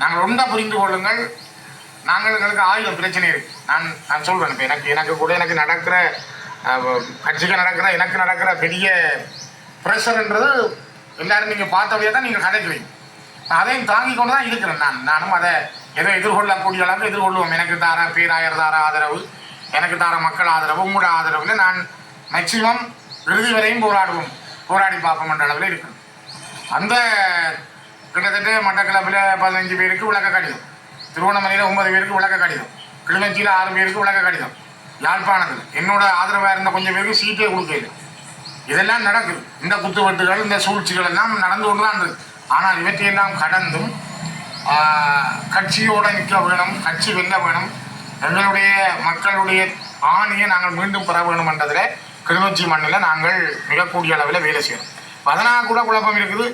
நாங்கள் ரொம்ப புரிந்து கொள்ளுங்கள். நாங்கள் எங்களுக்கு ஆயுத பிரச்சனை இருக்கு. நான் நான் சொல்றேன் இப்போ எனக்கு எனக்கு கூட எனக்கு நடக்கிற கட்சிக்கு நடக்கிற எனக்கு நடக்கிற பெரிய ப்ரெஷர்ன்றது எல்லாரும் நீங்கள் பார்த்தபடியே தான் நீங்கள் கதைக்கிறீங்க. நான் அதையும் தாங்கி கொண்டு தான் இருக்கிறேன் நான். நானும் அதை எதோ எதிர்கொள்ளக்கூடிய அளவுக்கு எதிர்கொள்வோம் எனக்கு தார பேராயர் தார ஆதரவு. எனக்கு தார மக்கள் ஆதரவு உங்களோட ஆதரவில் நான் மேக்சிமம் இறுதி வரையும் போராடுவோம். போராடி பார்ப்போம் என்ற அளவில் இருக்கிறேன். அந்த கிட்டத்தட்ட மட்டக்களப்பில் பதினஞ்சு பேருக்கு விளக்க கடிதம். திருவண்ணாமலையில் ஒன்பது பேருக்கு விளக்க கடிதம். கிளிநொச்சியில் ஆறு பேருக்கு விளக்க கடிதம். யாழ்ப்பாணத்தில். என்னோட ஆதரவாக இருந்த கொஞ்சம் பேருக்கு சீட்டே கொடுக்கல இதெல்லாம் நடக்குது. இந்த குத்துவெட்டுகள் இந்த சூழ்ச்சிகள் எல்லாம் நடந்து கொண்டு தான் இருக்குது ஆனால் இவற்றையெல்லாம் கடந்தும் கட்சியோடு நிற்க வேணும் கட்சி வெல்ல வேணும் எங்களுடைய மக்களுடைய ஆணையை நாங்கள் மீண்டும் பெற வேணும் என்றதில் கிளிநொச்சி மண்ணில் நாங்கள் மிகக்கூடிய அளவில் வேலை செய்யணும் அதனால் கூட குழப்பம் இருக்குது.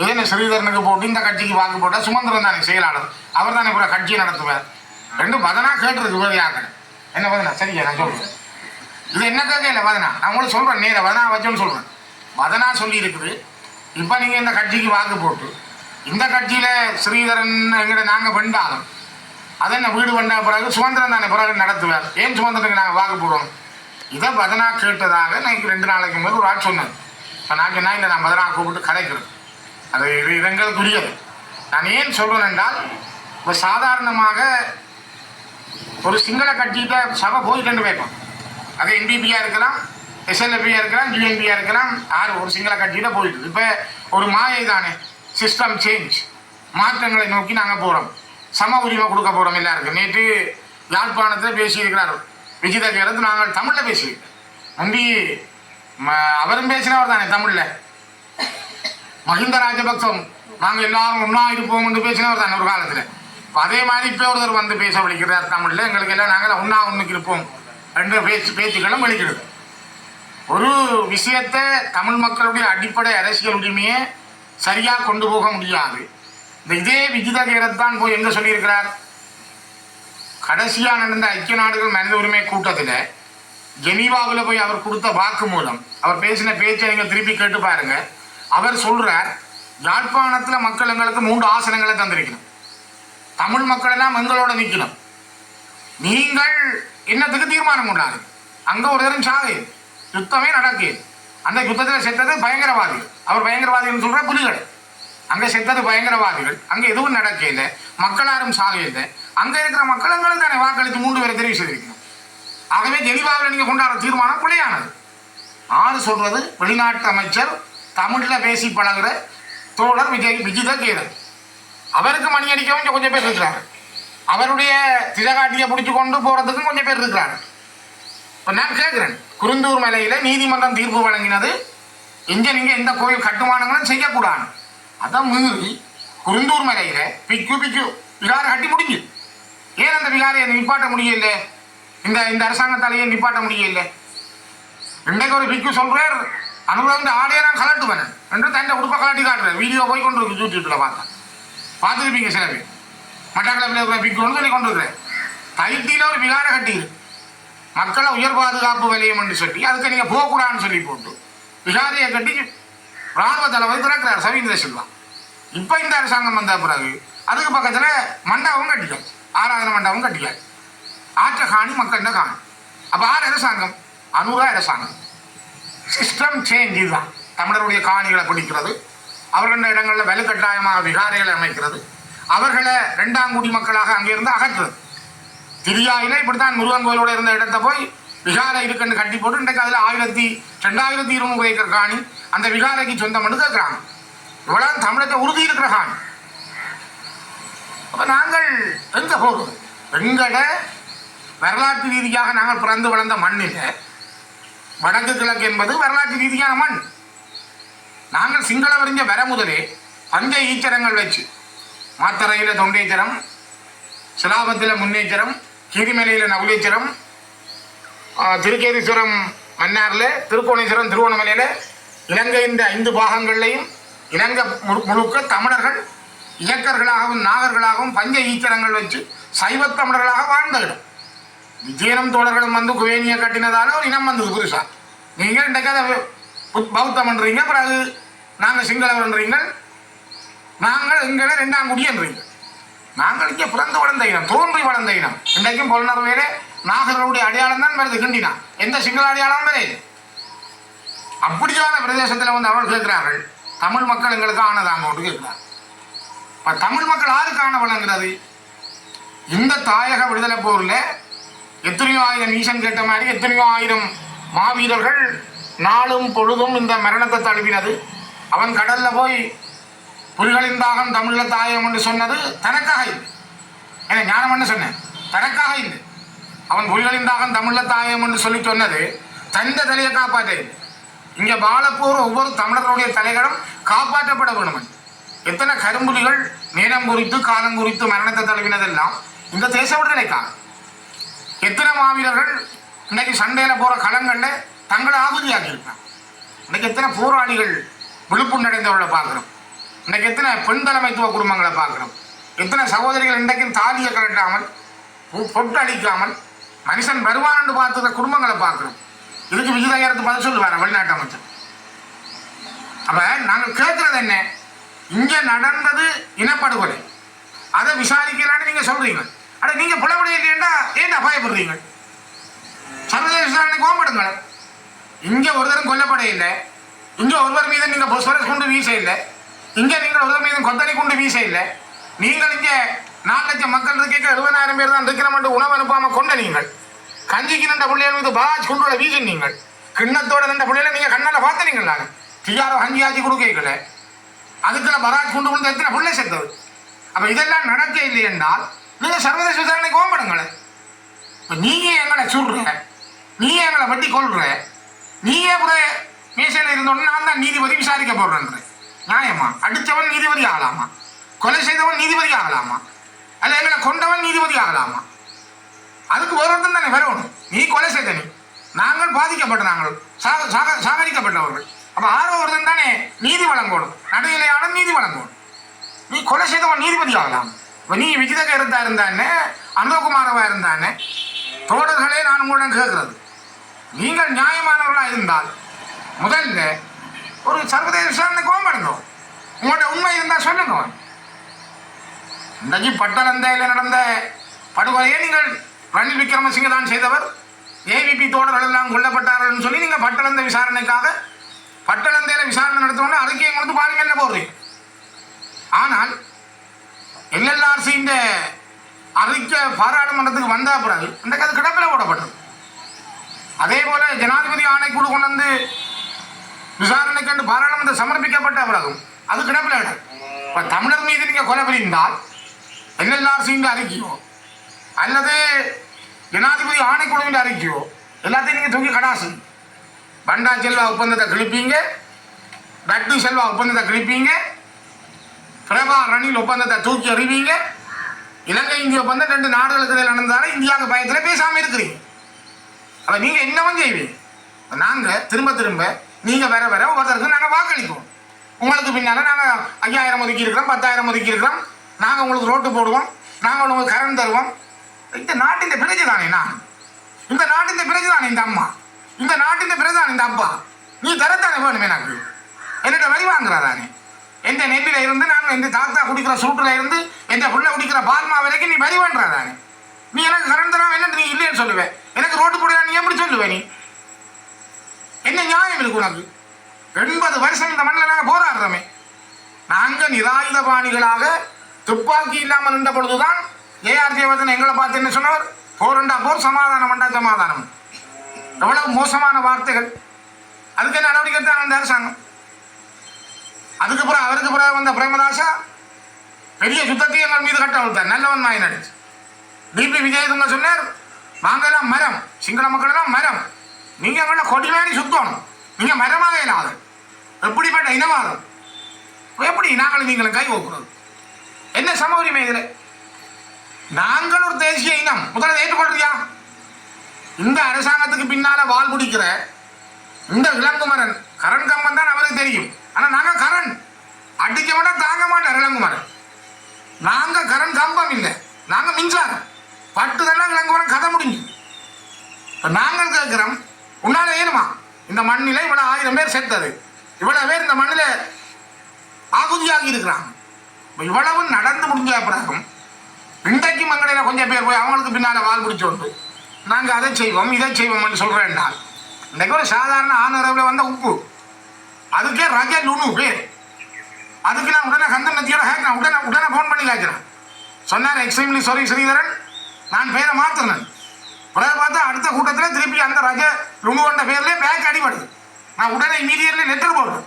இதே என்ன ஸ்ரீதரனுக்கு போட்டு இந்த கட்சிக்கு வாக்கு போட்டால் சுமந்திரன் தானே செயலாளர். அவர் தானே கூட கட்சியை நடத்துவார். ரெண்டும் பதனா கேட்டுருக்கு வேறு என்ன பதனா சரியா நான் சொல்கிறேன் இது என்ன கேட்கல பதனா நான் உங்களுக்கு சொல்கிறேன் நேர வதனா வச்சோன்னு சொல்கிறேன் வதனா சொல்லி இருக்குது இப்போ நீங்கள் இந்த கட்சிக்கு வாக்கு போட்டு இந்த கட்சியில் ஸ்ரீதரன் எங்கிட்ட நாங்கள் வெண்டாலும் அதை என்ன வீடு வந்த பிறகு சுதந்திரம் தானே பிறகு நடத்துவார். ஏன் சுதந்திரத்துக்கு நாங்கள் வாக்கு போடுவோம் இதை பதனா கேட்டதாக எனக்கு ரெண்டு நாளைக்கு முதல் ஒரு ஆள் சொன்னது இப்போ நான் சொன்னால் இல்லை நான் பதனா கூப்பிட்டு கதைக்கிறேன். அது இது இதங்களுக்குரியது. நான் ஏன் சொல்கிறேன் என்றால் இப்போ சாதாரணமாக ஒரு சிங்கள கட்சியிட்ட சபை போயிட்டு வைப்போம் அது என்பிபியாக இருக்கலாம் எஸ்எல்எஃபியாக இருக்கலாம் ஜிஎன்பியாக இருக்கலாம் ஆறு ஒரு சிங்கள கட்சியிட்ட போயிட்டு இப்போ ஒரு மாயை தானே சிஸ்டம் சேஞ்ச் மாற்றங்களை நோக்கி நாங்கள் போகிறோம் சம உரிமை கொடுக்க போகிறோம் எல்லாருக்கும். நேற்று யாழ்ப்பாணத்தில் பேசியிருக்கிறார் விஜிதா கேரத்து நாங்கள் தமிழில் பேசியிருக்கோம் முந்தி அவரும் பேசினவர் தானே தமிழில். மஹிந்த ராஜபக்சம் நாங்கள் எல்லாரும் ஒன்றா இருப்போம் என்று பேசினவர் தான் ஒரு காலத்தில். இப்போ அதே மாதிரி இப்போ ஒருத்தர் வந்து பேச வலிக்கிறார் தமிழில் எங்களுக்கு எல்லாம் நாங்கள் ஒன்றா ஒன்றுக்கு இருப்போம் என்ற பேச்சு பேச்சுக்களும் வெளிக்கிறது ஒரு விஷயத்தை தமிழ் மக்களுடைய அடிப்படை அரசியல் உரிமையை சரியாக கொண்டு போக முடியாது. இந்த இதே விஜித கேரத்தான் போய் எங்கே சொல்லியிருக்கிறார்? கடைசியாக நடந்த ஐக்கிய நாடுகள் மனித உரிமை கூட்டத்தில் ஜெனீவாவில் போய் அவர் கொடுத்த வாக்கு மூலம் அவர் பேசின பேச்சை நீங்கள் திருப்பி கேட்டு பாருங்கள் அவர் சொல்கிறார் யாழ்ப்பாணத்தில் மக்கள் எங்களுக்கு மூன்று ஆசனங்களை தந்திருக்கணும். தமிழ் மக்கள் எல்லாம் எங்களோட நிற்கணும் நீங்கள் என்னத்துக்கு தீர்மானம் கொண்டாரு அங்கே ஒரு தரம் சாகு யுத்தமே நடக்கு. அந்த யுத்தத்தில் செத்தது பயங்கரவாதிகள் அவர் பயங்கரவாதிகள் சொல்கிற புலிகள். அங்கே செத்தது பயங்கரவாதிகள். அங்கே எதுவும் நடக்கல மக்களாரும் சாகல அங்கே இருக்கிற மக்கள் எங்களுக்கு தானே வாக்களித்து மூன்று பேரை தெரிவு செய்திருக்கணும். ஆகவே ஜெனிவாவில் நீங்கள் கொண்டாடுற தீர்மானம் பிழையானது. ஆறு சொல்றது வெளிநாட்டு அமைச்சர் தமிழில் பேசி பழகிற தோழர் விஜய் விஜித கேதன் அவருக்கு மணி அடிக்கவும் கொஞ்சம் பேர் இருக்கிறாங்க. அவருடைய திரகாட்டியை பிடிச்சி கொண்டு போகிறதுக்கும் கொஞ்சம் பேர் இருக்கிறாங்க. இப்போ நான் கேட்குறேன் குருந்தூர் மலையில் நீதிமன்றம் தீர்ப்பு வழங்கினது எங்கே நீங்கள் எந்த கோயில் கட்டுமானங்களும் செய்யக்கூடாது. அதான் மீறி குருந்தூர் மலையில் பிக்கு பிக்கு விகாரம் கட்டி முடிஞ்சு. ஏன் அந்த விகாரையை நிப்பாட்ட முடியல? இந்த இந்த அரசாங்கத்தாலேயே நிப்பாட்ட முடியல? இன்றைக்கு ஒரு பிக்கு சொல்கிறேன் அனுபவம் ஆடையை நான் கலட்டுவேன். என்று தன்னை உடுப்பை கலட்டி காட்டுறேன் வீடியோ போய் கொண்டு இருக்கு யூடியூப்பில் பார்த்தேன். பார்த்துருப்பீங்க சில பேர். மட்டக்களப்பில் இருக்கிற பிக்கு சொல்லி கொண்டு இருக்கிறேன். தைட்டியில் ஒரு விகார கட்டியிரு மக்களை உயர் பாதுகாப்பு விலையம் என்று சொல்லி அதுக்கு நீங்கள் போகக்கூடாதுன்னு சொல்லி போட்டு விகாரையை கட்டி ராணுவ தளபதி திறக்கிறார் சவீந்திர சில்வா. இப்போ இந்த அரசாங்கம் வந்த பிறகு அதுக்கு பக்கத்தில் மண்டபம் கட்டிட்டோம் ஆராதனை மண்டபம் கட்டிக்காது ஆற்ற காணி மக்கள்கிட்ட காணி. அப்போ ஆறு அரசாங்கம் அனுரா அரசாங்கம். சிஸ்டம் சேஞ்ச் இதுதான் தமிழருடைய காணிகளை பிடிக்கிறது. அவர்கள இடங்களில் வலுக்கட்டாயமாக விகாரைகளை அமைக்கிறது. அவர்களை ரெண்டாம் குடி மக்களாக அங்கிருந்து அகற்றுறது. திரியாயில இப்படித்தான் முருகன் கோயிலோட இருந்த இடத்த போய் விகாரை இருக்குன்னு கட்டி போட்டு இன்றைக்கு அதில் ஆயிரத்தி ரெண்டாயிரத்தி இருநூறு ஏக்கர் காணி அந்த விகாரைக்கு சொந்தம் என்று கேட்குறாங்க இவ்வளோ தமிழத்தை உறுதி இருக்கிற காணி. அப்போ நாங்கள் எங்கே போகிறோம் எங்கட வரலாற்று ரீதியாக நாங்கள் பிறந்து வளர்ந்த மண்ணில் வடக்கு கிழக்கு என்பது வரலாற்று ரீதியான மண். நாங்கள் சிங்கள வரிஞ்ச வர முதலே பஞ்ச ஈச்சரங்கள் வச்சு மாத்தரையில் தொண்டேச்சரம் சிலாபத்தில் முன்னேச்சரம் கீரிமலையில் நவுலேச்சரம் திருக்கேதீஸ்வரம் மன்னாரில் திருக்கோணேஸ்வரம் திருவோணமலையில் இலங்கையின் ஐந்து பாகங்கள்லையும் இலங்கை முழு- முழுக்க தமிழர்கள் இயக்கர்களாகவும் நாகர்களாகவும் பஞ்ச ஈச்சரங்கள் வச்சு சைவத் தமிழர்களாக வாழ்ந்த இடம். விஜயனம் தோழர்களும் வந்து குவேனியை கட்டினதால ஒரு இனம் வந்தது புதுசா. நீங்கள் இன்றைக்கு அதை புத்- பௌத்தம் பிறகு நாங்கள் சிங்களவர்ன்றீங்க நாங்கள் எங்களை ரெண்டாம் குடியன்றீங்க நாங்கள் இங்கே பிறந்து வளர்ந்த இனம் தோன்றி வளர்ந்த இனம். இன்றைக்கும் பொருணர்வேலே நாகர்களுடைய அடையாளம் தான் வருது கிண்டினா. எந்த சிங்கள அடையாளம் வரை அப்படியான பிரதேசத்தில் வந்து அவர்கள் கேட்கிறார்கள் தமிழ் மக்கள் எங்களுக்கு ஆனதாங்க ஒன்று கேட்கிறார். இப்போ தமிழ் மக்கள் யாருக்கு ஆன வழங்குறது இந்த தாயக விடுதலை போரில் எத்தனையோ ஆயிரம் ஈசன் கேட்ட மாதிரி எத்தனையோ ஆயிரம் மாவீரர்கள் நாளும் பொழுதும் இந்த மரணத்தை தழுவினது. அவன் கடல்ல போய் புலிகளின் தாகம் தமிழ்ல தாயம் என்று சொன்னது தனக்காக இல்லை. ஏன்னா ஞானம் என்ன சொன்னேன்? தனக்காக இல்லை. அவன் புலிகளின் தாகம் தமிழ்ல தாயம் என்று சொல்லி சொன்னது தந்த தலையை காப்பாற்ற இல்லை. பாலப்பூர் ஒவ்வொரு தமிழர்களுடைய தலைகளும் காப்பாற்றப்பட வேண்டும். எத்தனை கரும்புலிகள் நேரம் குறித்து காலம் குறித்து மரணத்தை தழுவினதெல்லாம் இந்த தேச விடுதலைக்காக. எத்தனை மாவீரர்கள் இன்றைக்கு சண்டையில் போகிற களங்களில் தங்களை ஆகுதியாக்கி இருக்காங்க இன்னைக்கு எத்தனை போராளிகள் விழுப்புணடைந்தவர்களை பார்க்குறோம். இன்னைக்கு எத்தனை பெண் தலைமைத்துவ குடும்பங்களை பார்க்குறோம். எத்தனை சகோதரிகள் இன்றைக்கும் தாலியை கலட்டாமல் பொட்டு அடிக்காமல் மனுஷன் வருவான்னு பார்த்துக்கிற குடும்பங்களை பார்க்குறோம். இதுக்கு விஜயதயரத்து பதில் சொல்லுவார் வெளிநாட்டு அமைச்சர். அப்ப நாங்கள் கேட்குறது என்ன? இங்கே நடந்தது இனப்படுகொலை. அதை விசாரிக்கலான்னு நீங்கள் சொல்கிறீங்க அட நீங்க புலப்பட ஏன் அபாயப்படுறீங்க சர்வதேச விசாரணை கோம்படுங்கள் இங்க ஒருத்தரும் கொல்லப்பட இல்லை. இங்க ஒருவர் மீது நீங்க பொஸ்வரஸ் கொண்டு வீச இல்லை. இங்க நீங்கள் ஒருவர் மீது கொத்தனை கொண்டு வீச இல்லை. நீங்கள் இங்க நாலு லட்சம் மக்கள் இருக்க எழுபதாயிரம் பேர் தான் இருக்கிறோம் மட்டும் உணவு அனுப்பாம கொண்ட நீங்கள். கஞ்சிக்கு நின்ற பிள்ளைகள் மீது பாஜ் கொண்டு வீசி நீங்கள். கிண்ணத்தோட நின்ற பிள்ளைகளை நீங்க கண்ணால பார்த்தீங்களா டிஆர்ஓ ஹஞ்சி ஆட்சி கொடுக்கல அதுக்குள்ள பராஜ் கொண்டு வந்து எத்தனை பிள்ளை செத்தது? அப்ப இதெல்லாம் நடக்க இல்லை என்றால் நீங்கள் சர்வதேச விசாரணைக்கு கோம்படுங்களேன் இப்போ நீங்கள் எங்களை சுடுற நீ எங்களை வெட்டி கொள்ற நீயே கூட மீசையில் இருந்தோன்னு நான் தான் நீதிபதி விசாரிக்க போடுறேன்ற நியாயமா? அடித்தவன் நீதிபதி ஆகலாமா? கொலை செய்தவன் நீதிபதி ஆகலாமா? அல்ல எங்களை கொண்டவன் நீதிபதி ஆகலாமா? அதுக்கு ஒருத்தன் தானே வரணும். நீ கொலை செய்த நீ. நாங்கள் பாதிக்கப்பட்ட நாங்கள் சாக சாக சாகடிக்கப்பட்டவர்கள் அப்போ ஆரோ ஒருத்தன் தானே நீதி வழங்கணும். நடுநிலையாளர் நீதி வழங்கணும். நீ கொலை செய்தவன் நீதிபதி ஆகலாம்? நீ விஜித இருந்தா இருந்தானே அனுகுமாரவா இருந்தானே? தோழர்களே நான் உங்களிடம் கேட்கிறது. நீங்கள் நியாயமானவர்களாக இருந்தால் முதல்ல ஒரு சர்வதேச விசாரணை கோம்படுங்க உங்கள்கிட்ட உண்மை இருந்தால் சொல்லுங்க. இன்றைக்கு பட்டலந்தையில் நடந்த படுகொலையை நீங்கள் ரணில் விக்ரமசிங்க தான் செய்தவர். ஏவிபி தோழர்கள் எல்லாம் கொல்லப்பட்டார்கள் சொல்லி நீங்கள் பட்டலந்த விசாரணைக்காக பட்டலந்தையில் விசாரணை நடத்தணும்னா அறிக்கையை எங்களுக்கு பார்லிமெண்ட்ல போடுறீங்க. ஆனால் எல்எல்ஆர்சியின் அறிக்கை பாராளுமன்றத்துக்கு வந்த பிறகு அந்த கதை கிடப்பில் போடப்பட்டது. அதே போல ஜனாதிபதி ஆணைக்குழு கொண்டு வந்து விசாரணைக்கு கண்டு பாராளுமன்றம் சமர்ப்பிக்கப்பட்ட பிறகும் அது கிடப்பில் இடம். இப்போ தமிழர் மீது நீங்கள் கொலை புரிந்தால் எல்எல்ஆர்சியின் அறிக்கையோ அல்லது ஜனாதிபதி ஆணைக்குழுவின் அறிக்கையோ எல்லாத்தையும் நீங்கள் தூக்கி கடாசு பண்டா செல்வா ஒப்பந்தத்தை கிழிப்பீங்க பட்டு செல்வா ஒப்பந்தத்தை கிழிப்பீங்க பிரபா ரணில் ஒப்பந்தத்தை தூக்கி அறிவீங்க இலங்கை இந்திய ஒப்பந்தம் ரெண்டு நாடுகளுக்கு இடையில் நடந்தாலும் இந்தியாவுக்கு பயத்தில் பேசாமல் இருக்கிறீங்க. அப்போ நீங்கள் என்னவும் செய்வீங்க? நாங்கள் திரும்ப திரும்ப நீங்கள் வர வர ஒருத்தருக்கு நாங்கள் வாக்களிப்போம். உங்களுக்கு பின்னால் நாங்கள் ஐயாயிரம் ஒதுக்கி இருக்கிறோம் பத்தாயிரம் ஒதுக்கி இருக்கிறோம். நாங்கள் உங்களுக்கு ரோட்டு போடுவோம் நாங்கள் உங்களுக்கு கரண்ட் தருவோம். இந்த நாட்டின் பிரிஞ்சு தானே நான்? இந்த நாட்டின் பிரிஞ்சு தானே இந்த அம்மா? இந்த நாட்டின் பிரிஞ்சு தானே இந்த அப்பா? நீ தரத்தானே வேணுமே எனக்கு? என்னிட்ட வரி வாங்குறாதானே? எந்த நெல்லில் இருந்து நான் எந்த தாத்தா குடிக்கிற சூட்டில் இருந்து எந்த புள்ள குடிக்கிற பால்மா வரைக்கும் நீ வரி பண்றாதானே நீ எனக்கு கரண்ட் தராம நீ இல்லைன்னு சொல்லுவேன் எனக்கு ரோட்டு போடுறா நீ எப்படி சொல்லுவே நீ? என்ன நியாயம் இருக்கு உனக்கு? எண்பது வருஷம் இந்த மண்ணில் நாங்கள் போராடுறோமே. நாங்கள் நிராயுதபாணிகளாக துப்பாக்கி இல்லாமல் நின்ற பொழுதுதான் ஏஆர் தேவதன் எங்களை பார்த்து என்ன சொன்னவர் போரண்டா போர் சமாதானம் அண்டா சமாதானம். எவ்வளவு மோசமான வார்த்தைகள். அதுக்கு என்ன நடவடிக்கை தான் அந்த அரசாங்கம்? அதுக்கு பிறகு அவருக்கு பிறகு வந்த பிரேமதாசா பெரிய சுத்தத்தை எங்கள் மீது கட்ட விட்டார் நல்லவன் நாய் நடிச்சு. டிபி விஜயதுங்க சொன்னார் நாங்கெல்லாம் மரம் சிங்கள மக்கள் மரம். நீங்கள் எங்களை கொடி மாதிரி சுத்தணும். நீங்கள் மரமாக இல்லாது எப்படிப்பட்ட இனவாதம்? எப்படி நாங்களும் நீங்களும் கை ஓக்குறது என்ன சம உரிமை இதில்? நாங்கள் ஒரு தேசிய இனம். முதல்ல ஏற்றுக்கொள்றியா இந்த அரசாங்கத்துக்கு பின்னால் வால் குடிக்கிற இந்த இளங்குமரன் கரண் கம்பன் தான் அவருக்கு தெரியும். ஆனால் நாங்கள் கரண். அடிக்க விட தாங்க மாட்டார் இளங்குமரன். நாங்கள் கரண் கம்பம் இல்லை. நாங்கள் மின்சாரம் பட்டு தானே இளங்குமரன் கதை முடிஞ்சு. இப்போ நாங்கள் கேட்குறோம் உன்னால ஏனுமா? இந்த மண்ணில் இவ்வளோ ஆயிரம் பேர் செத்தது. இவ்வளோ பேர் இந்த மண்ணில் ஆகுதியாகி இருக்கிறாங்க. இப்போ இவ்வளவு நடந்து முடிஞ்ச பிறகும் மங்கடையில் கொஞ்சம் பேர் போய் அவங்களுக்கு பின்னால் வால் பிடிச்சோண்டு நாங்கள் அதை செய்வோம் இதை செய்வோம்னு சொல்கிறேன் நான் இன்றைக்கு ஒரு சாதாரண ஆனரவில் வந்த உப்பு. அதுக்கே ராஜா லூனு பேர் அதுக்கு நான் உடனே கந்தன் நத்தியோட நான் உடனே உடனே ஃபோன் பண்ணி கேட்கிறேன் சொன்னார் எக்ஸ்ட்ரீம்லி சாரி ஸ்ரீதரன். நான் பேரை மாற்றினேன் பிறகு பார்த்தா அடுத்த கூட்டத்தில் திருப்பி அந்த ரஜ லுணுவண்ட பேர்லேயே பேக் அடிபடுது நான் உடனே இமீடியட்லி லெட்டர் போடுறேன்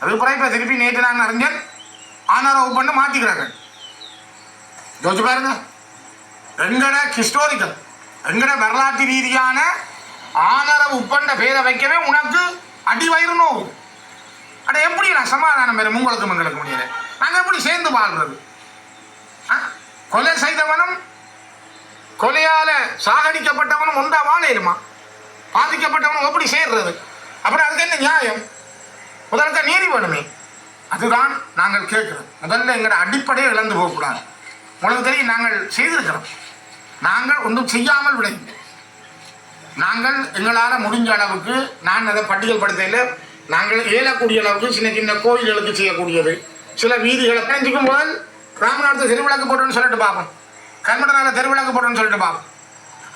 அது பிறகு இப்போ திருப்பி நேற்று நான் அறிஞன். ஆனரவு பண்ணி மாற்றிக்கிறாங்க யோசிச்சு பாருங்க. எங்கட ஹிஸ்டோரிக்கல் எங்கட வரலாற்று ரீதியான ஆனரவு உப்பண்ட பேரை வைக்கவே உனக்கு அடி வயிறு நோவு. அட எப்படி நான் சமாதானம் பெறும்? உங்களுக்கு மங்களுக்கு முடியல நாங்கள் எப்படி சேர்ந்து வாழ்றது? ஆ? கொலை செய்தவனும் கொலையால சாகடிக்கப்பட்டவனும் ஒன்றா வாழையிலுமா? பாதிக்கப்பட்டவனும் எப்படி சேர்றது? அப்புறம் அதுக்கு என்ன நியாயம்? முதல்ல நீதி வேணுமே. அதுதான் நாங்கள் கேட்கிறோம் முதல்ல எங்களோட அடிப்படையை இழந்து போகக்கூடாது. உங்களுக்கு தெரியும் நாங்கள் செய்திருக்கிறோம். நாங்கள் ஒன்றும் செய்யாமல் விடையில்லை நாங்கள் எங்களால் முடிஞ்ச அளவுக்கு நான் அதை பட்டியல் படுத்தையில் நாங்கள் இயலக்கூடிய அளவுக்கு சின்ன சின்ன கோயில்களுக்கு செய்யக்கூடியது. சில வீதிகளை பிணைஞ்சிக்கும் போது ராமநாதத்தை தெருவிளக்கு போட்டோன்னு சொல்லிட்டு பார்ப்போம் கர்மடனால தெருவிளக்கு போட்டோன்னு சொல்லிட்டு பார்ப்போம்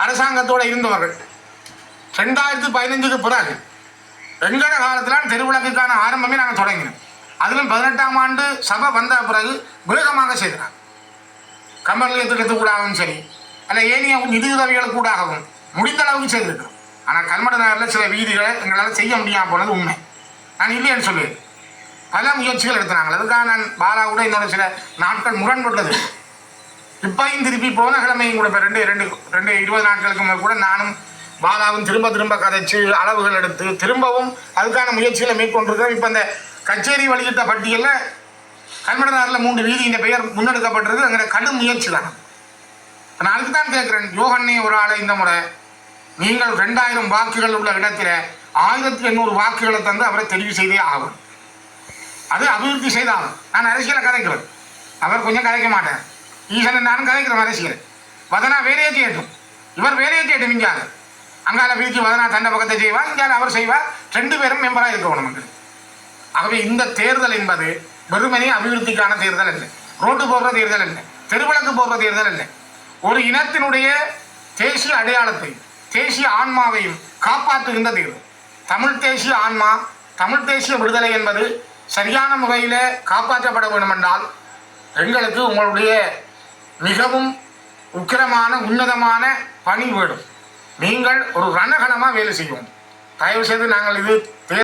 அரசாங்கத்தோடு இருந்தவர்கள். ரெண்டாயிரத்தி பதினஞ்சுக்கு பிறகு எங்கட காலத்தில் தெருவிளக்குக்கான ஆரம்பமே நாங்கள் தொடங்கினோம். அதிலும் பதினெட்டாம் ஆண்டு சபை வந்த பிறகு வேகமாக செய்கிறாங்க கம்பர் நிலையத்துக்கு கூடாகவும் சரி அல்ல ஏனைய நிதி உதவிகளுக்கு கூடாகவும் முடிந்த அளவுக்கு செய்திருக்கிறோம். ஆனால் கல்மட நகரில் சில வீதிகளை எங்களால் செய்ய முடியாமல் போனது உண்மை. நான் இல்லைன்னு சொல்லுவேன் பல முயற்சிகள் எடுத்தாங்க அதுக்காக நான் பாலா கூட சில நாட்கள் முரண்பட்டது. இப்பையும் திருப்பி போன கிழமையும் கூட இப்போ ரெண்டு ரெண்டு ரெண்டு இருபது நாட்களுக்கு கூட நானும் பாலாவும் திரும்ப திரும்ப கதைச்சு அளவுகள் எடுத்து திரும்பவும் அதுக்கான முயற்சிகளை மேற்கொண்டிருக்கிறோம். இப்போ இந்த கச்சேரி வெளியிட்ட பட்டியலில் கல்மடனாரில் மூன்று வீதியின் பெயர் முன்னெடுக்கப்பட்டிருக்கு அங்கே கடும் முயற்சி தான் நான் அதுக்கு தான் கேட்குறேன். யோகன்னே ஒரு ஆளை இந்த முறை. நீங்கள் ரெண்டாயிரம் வாக்குகள் உள்ள இடத்துல ஆயிரத்தி எண்ணூறு வாக்குகளை தந்து அவரை தெரிவு செய்தே ஆகும் அது அபிவிருத்தி செய்தாகும் நான் அரசியலை கதைக்கிறேன் அவர் கொஞ்சம் கதைக்க மாட்டேன் ஈசன் நானும் கதைக்கிறேன் அரசியல். வதனா வேலையை கேட்டும் இவர் வேலையை கேட்டும் இங்கால அங்கால பிரிச்சு வதனா தண்டை பக்கத்தை செய்வார் இங்கால அவர் செய்வார். ரெண்டு பேரும் மெம்பராக இருக்கணும் நமக்கு ஆகவே இந்த தேர்தல் என்பது வெறுமனே அபிவிருத்திக்கான தேர்தல் இல்லை ரோட்டு போடுற தேர்தல் இல்லை தெருவிளக்கு போடுற தேர்தல் இல்லை ஒரு இனத்தினுடைய தேசிய அடையாளத்தை தேசிய ஆன்மாவையும் காப்பாற்றுகின்ற தேர்தல். தமிழ் தேசிய ஆன்மா தமிழ் தேசிய விடுதலை என்பது சரியான முறையில் காப்பாற்றப்பட வேண்டுமென்றால் எங்களுக்கு உங்களுடைய மிகவும் உக்கிரமான உன்னதமான பணி வேணும். நீங்கள் ஒரு ரணகணமாக வேலை செய்வோம் தயவு செய்து நாங்கள் இது